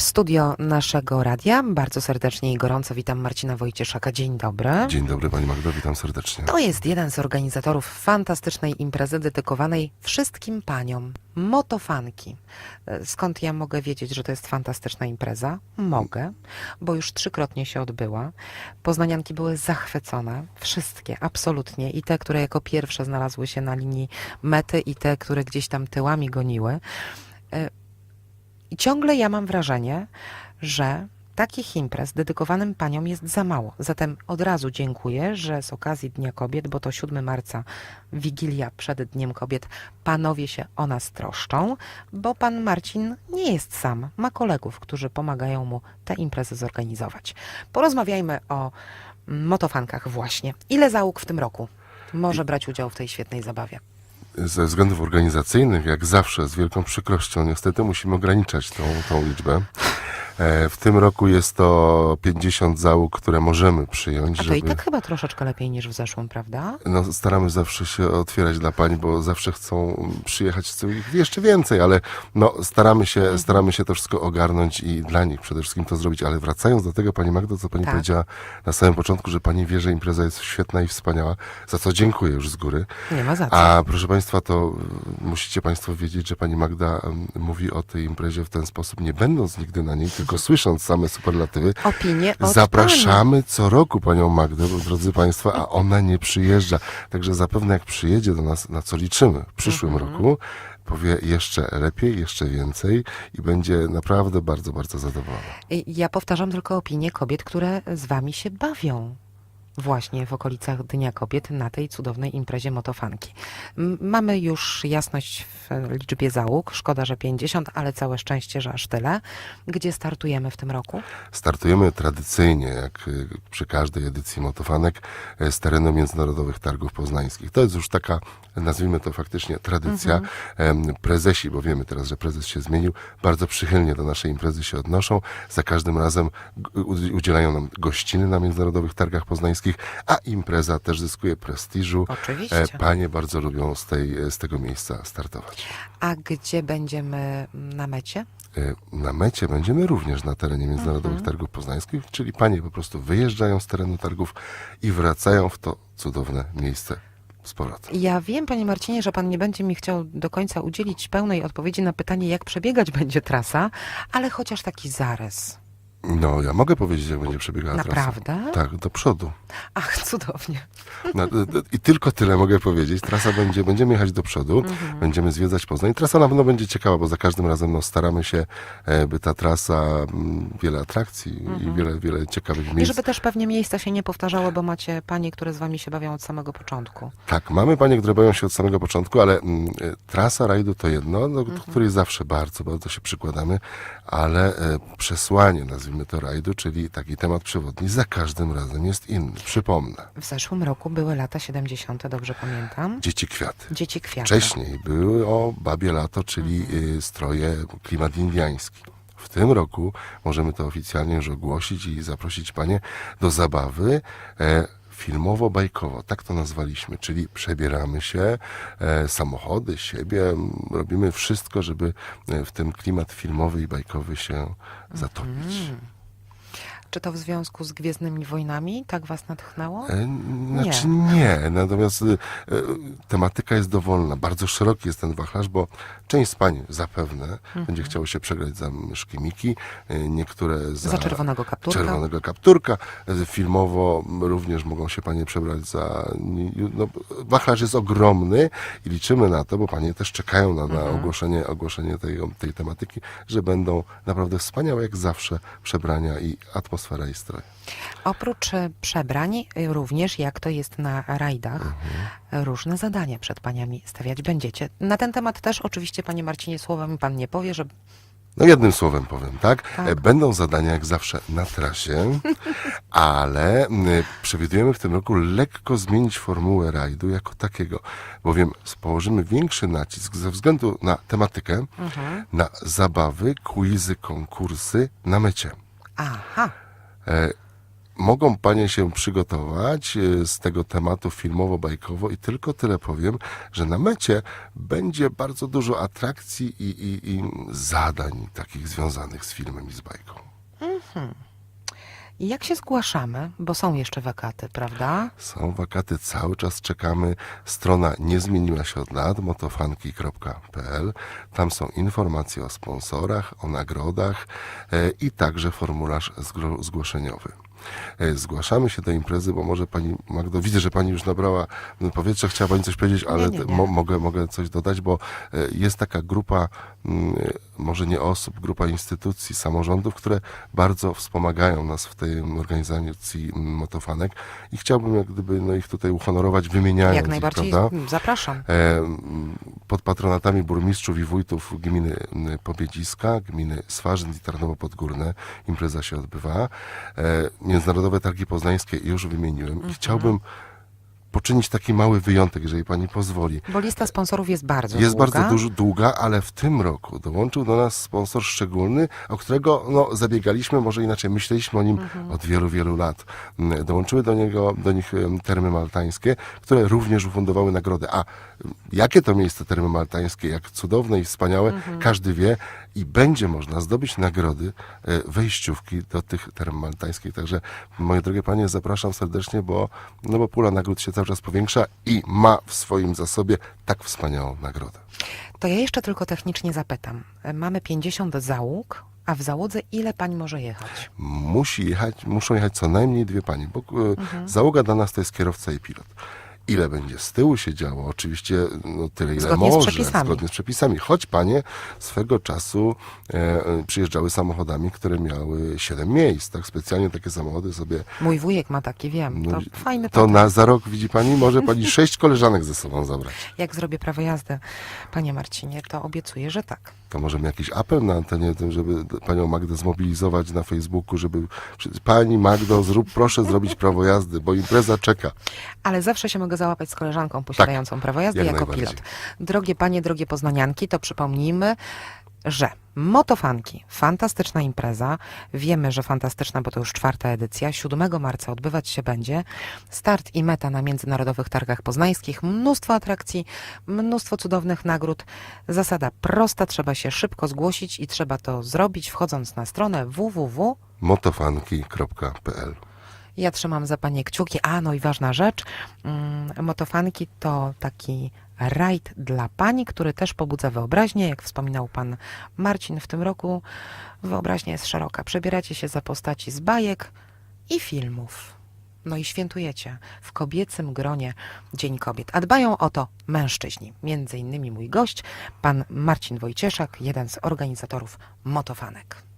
W studio naszego radia bardzo serdecznie i gorąco witam Marcina Wojcieszaka. Dzień dobry. Dzień dobry Pani Magdo, witam serdecznie. To jest jeden z organizatorów fantastycznej imprezy dedykowanej wszystkim paniom. Motofanki. E, Skąd ja mogę wiedzieć, że to jest fantastyczna impreza? Mogę, bo już trzykrotnie się odbyła. Poznanianki były zachwycone. Wszystkie, absolutnie. I te, które jako pierwsze znalazły się na linii mety, i te, które gdzieś tam tyłami goniły. I ciągle ja mam wrażenie, że takich imprez dedykowanym paniom jest za mało. Zatem od razu dziękuję, że z okazji Dnia Kobiet, bo to 7 marca, Wigilia przed Dniem Kobiet, panowie się o nas troszczą, bo pan Marcin nie jest sam. Ma kolegów, którzy pomagają mu te imprezy zorganizować. Porozmawiajmy o motofankach właśnie. Ile załóg w tym roku może brać udział w tej świetnej zabawie? Ze względów organizacyjnych, jak zawsze, z wielką przykrością, niestety musimy ograniczać tą, tą liczbę. E, W tym roku jest to 50 załóg, które możemy przyjąć, A to żeby... i tak chyba troszeczkę lepiej niż w zeszłym, prawda? No, staramy zawsze się otwierać dla pań, bo zawsze chcą przyjechać jeszcze więcej, ale no, staramy, się, Mhm. staramy się to wszystko ogarnąć i dla nich przede wszystkim to zrobić. Ale wracając do tego, Pani Magdo, co Pani Tak. powiedziała na samym początku, że Pani wie, że impreza jest świetna i wspaniała, za co dziękuję już z góry. Nie ma za co. A proszę Państwa, to y, musicie Państwo wiedzieć, że Pani Magda y, mówi o tej imprezie w ten sposób, nie będąc nigdy na niej, tylko słysząc same superlatywy. Opinie od Zapraszamy co roku Panią Magdę, drodzy Państwo, a ona nie przyjeżdża. Także zapewne jak przyjedzie do nas, na co liczymy w przyszłym Mhm. roku, powie jeszcze lepiej, jeszcze więcej i będzie naprawdę bardzo, bardzo zadowolona. Ja powtarzam tylko opinie kobiet, które z wami się bawią. Właśnie w okolicach Dnia Kobiet na tej cudownej imprezie motofanki. Mamy już jasność w liczbie załóg. Szkoda, że 50, ale całe szczęście, że aż tyle. Gdzie startujemy w tym roku? Startujemy tradycyjnie, jak y, przy każdej edycji motofanek, y, z terenu Międzynarodowych Targów Poznańskich. To jest już taka, nazwijmy to faktycznie, tradycja. Em, Prezesi, bo wiemy teraz, że prezes się zmienił, bardzo przychylnie do naszej imprezy się odnoszą. Za każdym razem udzielają nam gościny na Międzynarodowych Targach Poznańskich, a impreza też zyskuje prestiżu. Oczywiście. E, Panie bardzo lubią z, tej, z tego miejsca startować. A gdzie będziemy na mecie? E, Na mecie będziemy również na terenie Międzynarodowych Targów Poznańskich, czyli panie po prostu wyjeżdżają z terenu targów i wracają w to cudowne miejsce z powrotem. Ja wiem, panie Marcinie, że pan nie będzie mi chciał do końca udzielić pełnej odpowiedzi na pytanie, jak przebiegać będzie trasa, ale chociaż taki zarys. No, ja mogę powiedzieć, jak będzie przebiegała Naprawdę? trasa. Tak, do przodu. Ach, cudownie. No, d- d- I tylko tyle mogę powiedzieć. Trasa będzie, będziemy jechać do przodu, Mhm. będziemy zwiedzać Poznań. Trasa na pewno będzie ciekawa, bo za każdym razem no, staramy się, e, by ta trasa, mm, wiele atrakcji i wiele, wiele ciekawych Mhm. I miejsc. żeby też pewnie miejsca się nie powtarzały, bo macie panie, które z wami się bawią od samego początku. Tak, mamy panie, które boją się od samego początku, ale mm, e, trasa rajdu to jedno, do Mhm. której zawsze bardzo, bardzo się przykładamy, ale e, przesłanie, nazwijmy to rajdu, czyli taki temat przewodni, za każdym razem jest inny. Przypomnę, W zeszłym roku były lata 70., dobrze pamiętam. dzieci kwiaty. Dzieci kwiaty. Wcześniej były o babie lato, czyli y, stroje klimat indiański. W tym roku możemy to oficjalnie już ogłosić i zaprosić panie do zabawy e, filmowo-bajkowo, tak to nazwaliśmy, czyli przebieramy się, e, samochody, siebie, robimy wszystko, żeby e, w ten klimat filmowy i bajkowy się zatopić. Czy to w związku z Gwiezdnymi Wojnami tak was natchnęło? E, Znaczy nie, natomiast y, y, tematyka jest dowolna. Bardzo szeroki jest ten wachlarz, bo część z pań zapewne będzie chciało się przegrać za myszki Miki, y, niektóre za, Za czerwonego kapturka. czerwonego kapturka. Filmowo również mogą się panie przebrać za... No, wachlarz jest ogromny i liczymy na to, bo panie też czekają na, na ogłoszenie, ogłoszenie tej, tej tematyki, że będą naprawdę wspaniałe jak zawsze przebrania i atmosfera i stroje. Oprócz e, przebrań, e, również jak to jest na rajdach, e, różne zadania przed paniami stawiać będziecie. Na ten temat też oczywiście, panie Marcinie, słowem pan nie powie, że No jednym słowem powiem, tak? Tak. E, Będą zadania jak zawsze na trasie, ale przewidujemy w tym roku lekko zmienić formułę rajdu jako takiego, bowiem położymy większy nacisk ze względu na tematykę, na zabawy, quizy, konkursy na mecie. aha, mogą panie się przygotować e, z tego tematu filmowo-bajkowo i tylko tyle powiem, że na mecie będzie bardzo dużo atrakcji i, i, i zadań takich związanych z filmem i z bajką. I jak się zgłaszamy, bo są jeszcze wakaty, prawda? Są wakaty, cały czas czekamy. Strona nie zmieniła się od lat, motofanki.pl. Tam są informacje o sponsorach, o nagrodach e, i także formularz zgłoszeniowy. E, Zgłaszamy się do imprezy, bo może pani Magdo, widzę, że pani już nabrała m, powietrza, chciała pani coś powiedzieć, ale nie, te- nie. Mo- mogę, mogę coś dodać, bo e, jest taka grupa, mm, może nie osób, grupa instytucji, samorządów, które bardzo wspomagają nas w tej organizacji mm, motofanek i chciałbym jak gdyby no, ich tutaj uhonorować, wymieniając Jak ich, najbardziej prawda? zapraszam. E, pod patronatami burmistrzów i wójtów gminy Pobiedziska, gminy Swarzyn i Tarnowo Podgórne impreza się odbywa. E, Międzynarodowe Targi Poznańskie już wymieniłem Mhm. i chciałbym poczynić taki mały wyjątek, jeżeli pani pozwoli. Bo lista sponsorów jest bardzo Jest długa. bardzo dużo, długa, ale w tym roku dołączył do nas sponsor szczególny, o którego no, zabiegaliśmy, może inaczej, myśleliśmy o nim od wielu, wielu lat. Mm, Dołączyły do niego, do nich termy maltańskie, które również ufundowały nagrodę. A em, jakie to miejsce termy maltańskie, jak cudowne i wspaniałe, każdy wie i będzie można zdobyć nagrody, e, wejściówki do tych term maltańskich. Także, moje drogie panie, zapraszam serdecznie, bo, no bo pula nagród się cały czas powiększa i ma w swoim zasobie tak wspaniałą nagrodę. To ja jeszcze tylko technicznie zapytam. Mamy 50 załóg, a w załodze ile pań może jechać? musi jechać, muszą jechać co najmniej dwie panie, bo e, Mhm. załoga dla nas to jest kierowca i pilot. Ile będzie z tyłu się działo? Oczywiście no, tyle, ile Zgodnie z może, przepisami. zgodnie z przepisami. Choć panie swego czasu e, e, przyjeżdżały samochodami, które miały siedem miejsc. Tak specjalnie takie samochody sobie. Mój wujek ma takie, wiem. No, To fajny to patent. na za rok widzi pani, może pani sześć koleżanek ze sobą zabrać. Jak zrobię prawo jazdy, panie Marcinie, to obiecuję, że tak. To możemy jakiś apel na antenie, tym, żeby panią Magdę zmobilizować na Facebooku, żeby pani Magdo, zrób proszę zrobić prawo jazdy, bo impreza czeka. Ale zawsze się mogę załapać z koleżanką posiadającą prawo jazdy Tak, jak jako pilot. Drogie panie, drogie poznanianki, to przypomnijmy, że Motofanki, fantastyczna impreza. Wiemy, że fantastyczna, bo to już czwarta edycja. 7 marca odbywać się będzie. Start i meta na Międzynarodowych Targach Poznańskich. Mnóstwo atrakcji, mnóstwo cudownych nagród. Zasada prosta, trzeba się szybko zgłosić i trzeba to zrobić wchodząc na stronę www. Ja trzymam za Panie kciuki. A, no i ważna rzecz. Mm, Motofanki to taki rajd dla Pani, który też pobudza wyobraźnię. Jak wspominał Pan Marcin, w tym roku wyobraźnia jest szeroka. Przebieracie się za postaci z bajek i filmów. No i świętujecie w kobiecym gronie Dzień Kobiet. A dbają o to mężczyźni. Między innymi mój gość, pan Marcin Wojcieszak, jeden z organizatorów Motofanek.